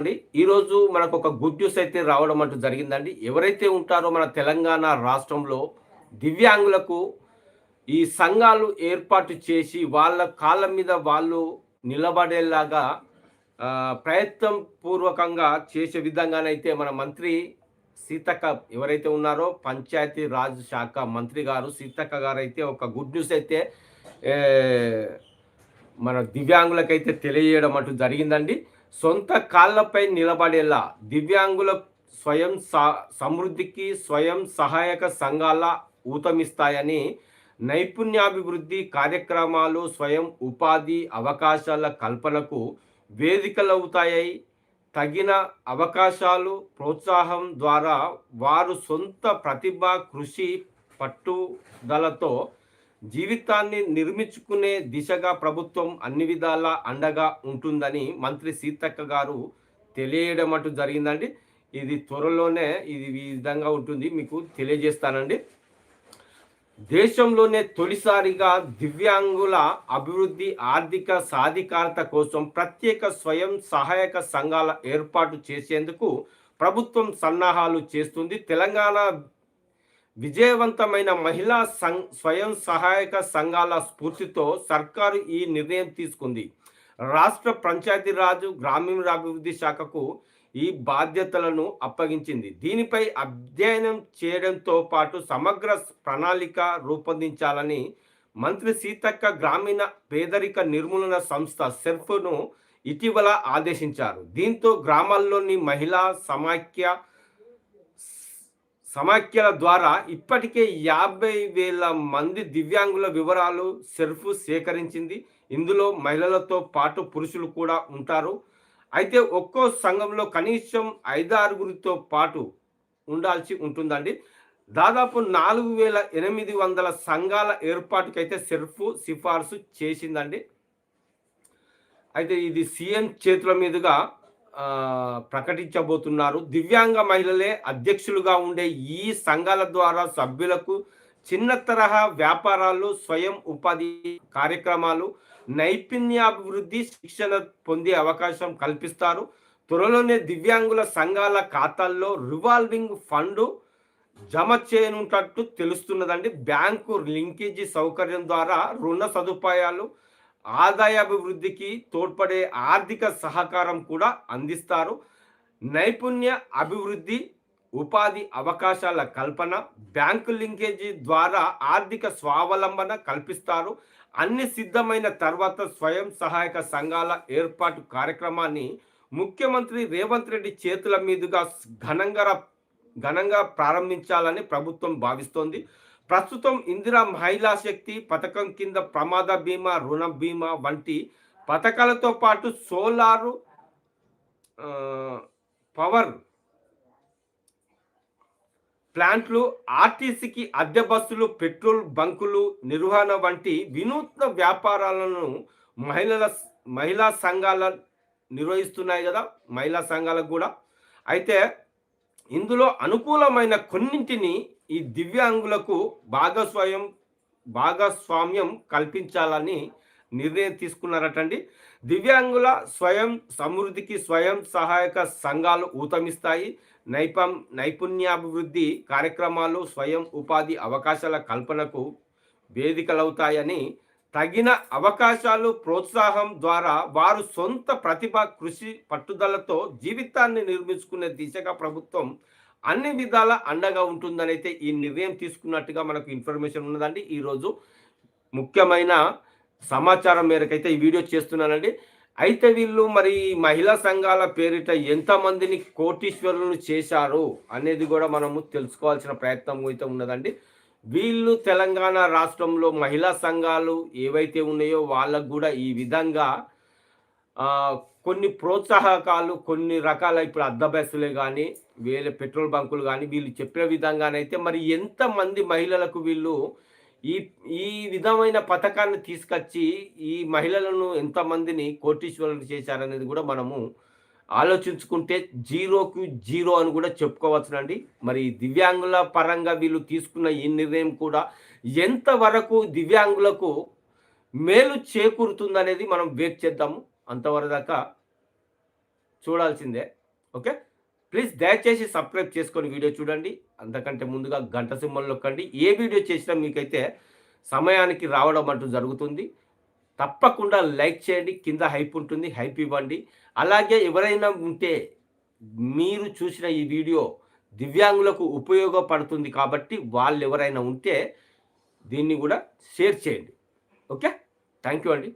అండి ఈరోజు మనకు ఒక గుడ్ న్యూస్ అయితే రావడం అంటూ జరిగిందండి. ఎవరైతే ఉంటారో మన తెలంగాణ రాష్ట్రంలో దివ్యాంగులకు ఈ సంఘాలు ఏర్పాటు చేసి వాళ్ళ కాళ్ళ మీద వాళ్ళు నిలబడేలాగా ప్రయత్నం పూర్వకంగా చేసే విధంగానైతే మన మంత్రి సీతక్క ఎవరైతే ఉన్నారో పంచాయతీ రాజ్ శాఖ మంత్రి గారు సీతక్క గారు అయితే ఒక గుడ్ న్యూస్ అయితే మన దివ్యాంగులకైతే తెలియజేయడం అంటూ జరిగిందండి. సొంత కాళ్ళపై నిలబడేలా దివ్యాంగుల స్వయం సా- సమృద్ధికి స్వయం సహాయక సంఘాల ఊతమిస్తాయని నైపుణ్యాభివృద్ధి కార్యక్రమాలు స్వయం ఉపాధి అవకాశాల కల్పనకు వేదికలవుతాయి తగిన అవకాశాలు ప్రోత్సాహం ద్వారా వారు సొంత ప్రతిభ కృషి పట్టుదలతో జీవితాన్ని నిర్మించుకునే దిశగా ప్రభుత్వం అన్ని విధాలా అండగా ఉంటుందని మంత్రి సీతక్క గారు తెలియడం అటు జరిగిందండి. ఇది త్వరలోనే ఇది ఈ విధంగా ఉంటుంది మీకు తెలియజేస్తానండి. దేశంలోనే తొలిసారిగా దివ్యాంగుల అభివృద్ధి ఆర్థిక సాధికారత కోసం ప్రత్యేక స్వయం సహాయక సంఘాల ఏర్పాటు చేసేందుకు ప్రభుత్వం సన్నాహాలు చేస్తుంది. తెలంగాణ విజయవంతమైన మహిళా సం స్వయం సహాయక సంఘాల స్ఫూర్తితో సర్కారు ఈ నిర్ణయం తీసుకుంది. రాష్ట్ర పంచాయతీరాజు గ్రామీణాభివృద్ధి శాఖకు ఈ బాధ్యతలను అప్పగించింది. దీనిపై అధ్యయనం చేయడంతో పాటు సమగ్ర ప్రణాళిక రూపొందించాలని మంత్రి సీతక్క గ్రామీణ పేదరిక నిర్మూలన సంస్థ సెర్ఫ్ను ఇటీవల ఆదేశించారు. దీంతో గ్రామాల్లోని మహిళా సమాఖ్య సమాఖ్యల ద్వారా ఇప్పటికే యాభై వేల మంది దివ్యాంగుల వివరాలు సెర్ఫ్ సేకరించింది. ఇందులో మహిళలతో పాటు పురుషులు కూడా ఉంటారు. అయితే ఒక్కో సంఘంలో కనీసం ఐదారుగురితో పాటు ఉండాల్సి ఉంటుందండి. దాదాపు నాలుగు వేల ఎనిమిది వందల సంఘాల ఏర్పాటుకైతే సెర్ఫ్ సిఫార్సు చేసిందండి. అయితే ఇది సీఎం చేతుల మీదుగా ప్రకటించబోతున్నారు. దివ్యాంగ మహిళలే అధ్యక్షులుగా ఉండే ఈ సంఘాల ద్వారా సభ్యులకు చిన్న తరహా వ్యాపారాలు స్వయం ఉపాధి కార్యక్రమాలు నైపుణ్యాభివృద్ధి శిక్షణ పొందే అవకాశం కల్పిస్తారు. త్వరలోనే దివ్యాంగుల సంఘాల ఖాతాల్లో రివాల్వింగ్ ఫండ్ జమ చేయనున్నట్టు తెలుస్తున్నదండి. బ్యాంకు లింకేజీ సౌకర్యం ద్వారా రుణ సదుపాయాలు ఆదాయాభివృద్ధికి తోడ్పడే ఆర్థిక సహకారం కూడా అందిస్తారు. నైపుణ్య అభివృద్ధి ఉపాధి అవకాశాల కల్పన బ్యాంకు లింకేజీ ద్వారా ఆర్థిక స్వావలంబన కల్పిస్తారు. అన్ని సిద్ధమైన తర్వాత స్వయం సహాయక సంఘాల ఏర్పాటు కార్యక్రమాన్ని ముఖ్యమంత్రి రేవంత్ రెడ్డి చేతుల మీదుగా ఘనంగా ఘనంగా ప్రారంభించాలని ప్రభుత్వం భావిస్తోంది. ప్రస్తుతం ఇందిరా మహిళా శక్తి పథకం కింద ప్రమాద బీమా రుణ బీమా వంటి పథకాలతో పాటు సోలారు పవర్ ప్లాంట్లు ఆర్టీసీకి అద్దె బస్సులు పెట్రోల్ బంకులు నిర్వహణ వంటి వినూత్న వ్యాపారాలను మహిళల మహిళా సంఘాల నిర్వహిస్తున్నాయి కదా మహిళా సంఘాలకు కూడా. అయితే ఇందులో అనుకూలమైన కొన్నింటిని ఈ దివ్యాంగులకు భాగస్వామ్యం భాగస్వామ్యం కల్పించాలని నిర్ణయం తీసుకున్నారటండి. దివ్యాంగుల స్వయం సమృద్ధికి స్వయం సహాయక సంఘాలు ఊతమిస్తాయి. నైపం నైపుణ్యాభివృద్ధి కార్యక్రమాలు స్వయం ఉపాధి అవకాశాల కల్పనకు వేదికలవుతాయని తగిన అవకాశాలు ప్రోత్సాహం ద్వారా వారు సొంత ప్రతిభ కృషి పట్టుదలతో జీవితాన్ని నిర్మించుకునే దిశగా ప్రభుత్వం అన్ని విధాల అండగా ఉంటుందని అయితే ఈ నిర్ణయం తీసుకున్నట్టుగా మనకు ఇన్ఫర్మేషన్ ఉన్నదండి. ఈరోజు ముఖ్యమైన సమాచారం మేరకైతే ఈ వీడియో చేస్తున్నానండి. అయితే వీళ్ళు మరి ఈ మహిళా సంఘాల పేరిట ఎంతమందిని కోటీశ్వరులను చేశారు అనేది కూడా మనము తెలుసుకోవాల్సిన ప్రయత్నం అయితే ఉన్నదండి. వీళ్ళు తెలంగాణ రాష్ట్రంలో మహిళా సంఘాలు ఏవైతే ఉన్నాయో వాళ్ళకు కూడా ఈ విధంగా కొన్ని ప్రోత్సాహకాలు కొన్ని రకాల ఇప్పుడు అద్దె బస్సులే కానీ వేరే పెట్రోల్ బంకులు కానీ వీళ్ళు చెప్పే విధంగానైతే మరి ఎంతమంది మహిళలకు వీళ్ళు ఈ ఈ విధమైన పథకాన్ని తీసుకొచ్చి ఈ మహిళలను ఎంతమందిని కోటీశ్వరులు చేశారనేది కూడా మనము ఆలోచించుకుంటే జీరోకు జీరో అని కూడా చెప్పుకోవచ్చునండి. మరి దివ్యాంగుల పరంగా వీళ్ళు తీసుకున్న ఈ నిర్ణయం కూడా ఎంతవరకు దివ్యాంగులకు మేలు చేకూరుతుందనేది మనం వేట్ చేద్దాము. అంతవరదాకా చూడాల్సిందే. ఓకే? ప్లీజ్ దయచేసి సబ్స్క్రైబ్ చేసుకొని వీడియో చూడండి. అంతకంటే ముందుగా గంట సింబల్ నొక్కండి. ఏ వీడియో చేసినా మీకైతే సమయానికి రావడం అంటూ జరుగుతుంది. తప్పకుండా లైక్ చేయండి. కింద హైప్ ఉంటుంది. హైప్ ఇవ్వండి. అలాగే ఎవరైనా ఉంటే మీరు చూసిన ఈ వీడియో దివ్యాంగులకు ఉపయోగపడుతుంది కాబట్టి వాళ్ళు ఎవరైనా ఉంటే దీన్ని కూడా షేర్ చేయండి. ఓకే? థ్యాంక్ యూ అండి.